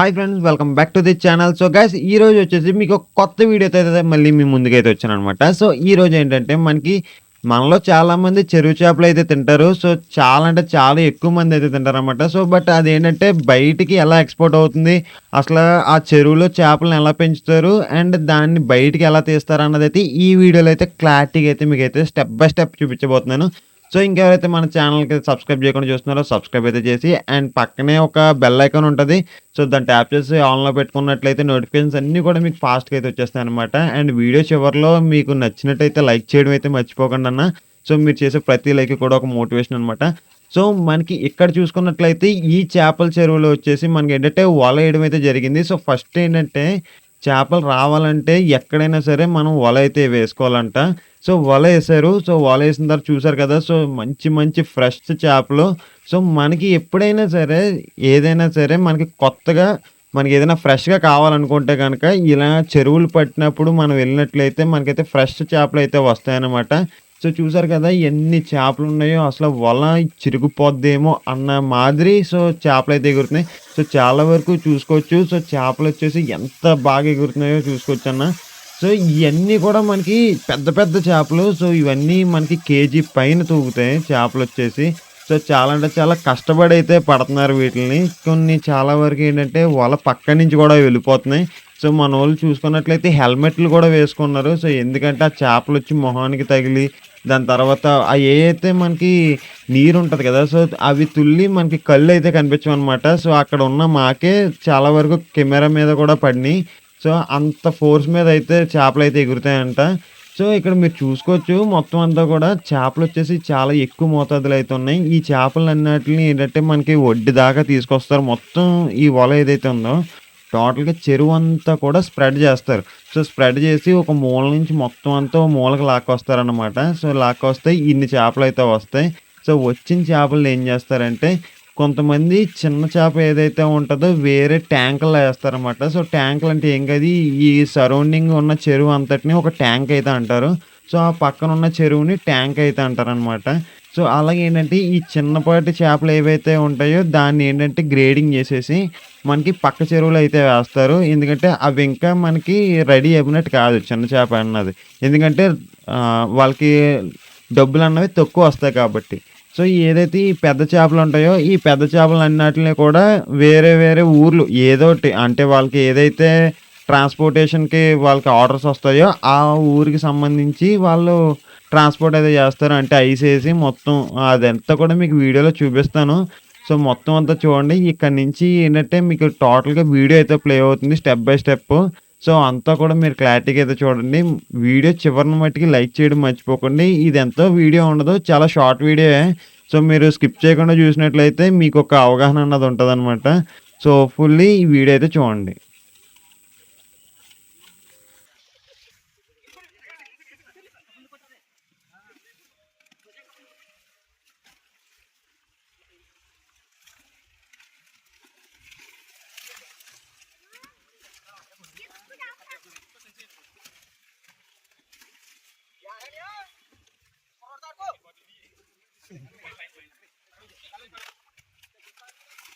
Hi friends welcome back to the channel so guys ఈ రోజు వచ్చేసి మీకు కొత్త వీడియోతో అయితే మళ్ళీ మీ ముందుకైతే వచ్చాను అనమాట సో ఈ రోజు ఏంటంటే మనకి మనలో చాలామంది చెరువు చేపలు అయితే తింటారు. సో చాలా అంటే చాలా ఎక్కువ మంది అయితే తింటారనమాట సో బట్ అదేంటంటే బయటికి ఎలా ఎక్స్పోర్ట్ అవుతుంది? అసలు ఆ చెరువులో చేపలను ఎలా పెంచుతారు? అండ్ దాన్ని బయటికి ఎలా తీస్తారు అన్నది అయితే ఈ వీడియోలో అయితే క్లారిటీగా అయితే మీకు అయితే స్టెప్ బై స్టెప్ చూపించబోతున్నాను. సో ఇంకెవరైతే మన ఛానల్కి సబ్స్క్రైబ్ చేయకుండా చూస్తున్నారో సబ్స్క్రైబ్ అయితే చేసి అండ్ పక్కనే ఒక బెల్ ఐకాన్ ఉంటుంది. సో దాన్ని ట్యాప్ చేసి ఆన్లో పెట్టుకున్నట్లయితే నోటిఫికేషన్స్ అన్నీ కూడా మీకు ఫాస్ట్గా అయితే వచ్చేస్తాయి అనమాట అండ్ వీడియో చివరిలో మీకు నచ్చినట్టయితే లైక్ చేయడం అయితే మర్చిపోకండి అన్న. సో మీరు చేసే ప్రతి లైక్ కూడా ఒక మోటివేషన్ అనమాట సో మనకి ఇక్కడ చూసుకున్నట్లయితే ఈ చేపల చెరువులో వచ్చేసి మనకి ఏంటంటే వల వేయడం అయితే జరిగింది. సో ఫస్ట్ ఏంటంటే చేపలు రావాలంటే ఎక్కడైనా సరే మనం వల అయితే వేసుకోవాలంట. సో వల వేసారు సో వల వేసిన తర్వాత చూసారు కదా సో మంచి మంచి ఫ్రెష్ చేపలు. సో మనకి ఎప్పుడైనా సరే ఏదైనా సరే మనకి కొత్తగా మనకి ఏదైనా ఫ్రెష్గా కావాలనుకుంటే కనుక ఇలా చెరువులు పట్టినప్పుడు మనం వెళ్ళినట్లయితే మనకైతే ఫ్రెష్ చేపలు అయితే వస్తాయన్నమాట. సో చూసారు కదా ఎన్ని చేపలు ఉన్నాయో అసలు వల చిరిగిపోద్దేమో అన్న మాదిరి. సో చేపలు అయితే ఎగురుతున్నాయి. సో చాలా వరకు చూసుకోవచ్చు. సో చేపలు వచ్చేసి ఎంత బాగా ఎగురుతున్నాయో చూసుకోవచ్చు అన్న సో ఇవన్నీ కూడా మనకి పెద్ద పెద్ద చేపలు. సో ఇవన్నీ మనకి కేజీ పైన తూగుతాయి చేపలు వచ్చేసి. సో చాలా అంటే చాలా కష్టపడి అయితే పడుతున్నారు వీటిని కొన్ని చాలా వరకు ఏంటంటే వల పక్క నుంచి కూడా వెళ్ళిపోతున్నాయి. సో మన వాళ్ళు చూసుకున్నట్లయితే హెల్మెట్లు కూడా వేసుకున్నారు. సో ఎందుకంటే ఆ చేపలు వచ్చి మొహానికి తగిలి దాని తర్వాత ఆ ఏ అయితే మనకి నీరు ఉంటుంది కదా సో అవి తుల్లి మనకి కళ్ళు అయితే కనిపించవు అనమాట సో అక్కడ ఉన్న మాకే చాలా వరకు కెమెరా మీద కూడా పడినాయి. సో అంత ఫోర్స్ మీద అయితే చేపలు అయితే ఎగురుతాయంట. సో ఇక్కడ మీరు చూసుకోవచ్చు మొత్తం అంతా కూడా చేపలు వచ్చేసి చాలా ఎక్కువ మోతాదులో అయితే ఉన్నాయి. ఈ చేపలు అన్నిటిని ఏంటంటే మనకి వడ్డీ దాకా తీసుకొస్తారు. మొత్తం ఈ వల ఏదైతే ఉందో టోటల్గా చెరువు అంతా కూడా స్ప్రెడ్ చేస్తారు. సో స్ప్రెడ్ చేసి ఒక మూల నుంచి మొత్తం అంతా మూలకు లాక్కొస్తారనమాట సో లాక్కొస్తే ఇన్ని చేపలు అయితే వస్తాయి. సో వచ్చిన చేపలు ఏం చేస్తారంటే కొంతమంది చిన్న చేప ఏదైతే ఉంటుందో వేరే ట్యాంకులు వేస్తారనమాట సో ట్యాంకులు అంటే ఏం కాదు ఈ సరౌండింగ్ ఉన్న చెరువు అంతటిని ఒక ట్యాంక్ అయితే అంటారు. సో ఆ పక్కన ఉన్న చెరువుని ట్యాంక్ అయితే అంటారనమాట సో అలాగే ఏంటంటే ఈ చిన్నపాటి చేపలు ఏవైతే ఉంటాయో దాన్ని ఏంటంటే గ్రేడింగ్ చేసేసి మనకి పక్క చెరువులు అయితే వేస్తారు. ఎందుకంటే అవి ఇంకా మనకి రెడీ అయిపోయినట్టు కాదు చిన్న చేప అన్నది. ఎందుకంటే వాళ్ళకి డబ్బులు అన్నవి తక్కువ వస్తాయి కాబట్టి. సో ఏదైతే ఈ పెద్ద చేపలు ఉంటాయో ఈ పెద్ద చేపలు అన్నిటిని కూడా వేరే వేరే ఊర్లు ఏదోటి అంటే వాళ్ళకి ఏదైతే ట్రాన్స్పోర్టేషన్కి వాళ్ళకి ఆర్డర్స్ వస్తాయో ఆ ఊరికి సంబంధించి వాళ్ళు ట్రాన్స్పోర్ట్ అయితే చేస్తారు. అంటే ఐస్ వేసి మొత్తం అదంతా కూడా మీకు వీడియోలో చూపిస్తాను. సో మొత్తం అంతా చూడండి. ఇక్కడ నుంచి ఏంటంటే మీకు టోటల్గా వీడియో అయితే ప్లే అవుతుంది స్టెప్ బై స్టెప్. సో అంతా కూడా మీరు క్లారిటీగా అయితే చూడండి. వీడియో చివరిని మట్టికి లైక్ చేయడం మర్చిపోకండి. ఇది ఎంతో వీడియో ఉండదు. చాలా షార్ట్ వీడియో. సో మీరు స్కిప్ చేయకుండా చూసినట్లయితే మీకు ఒక అవగాహన అన్నది ఉంటుంది సో ఫుల్లీ ఈ వీడియో అయితే చూడండి.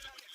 talking about.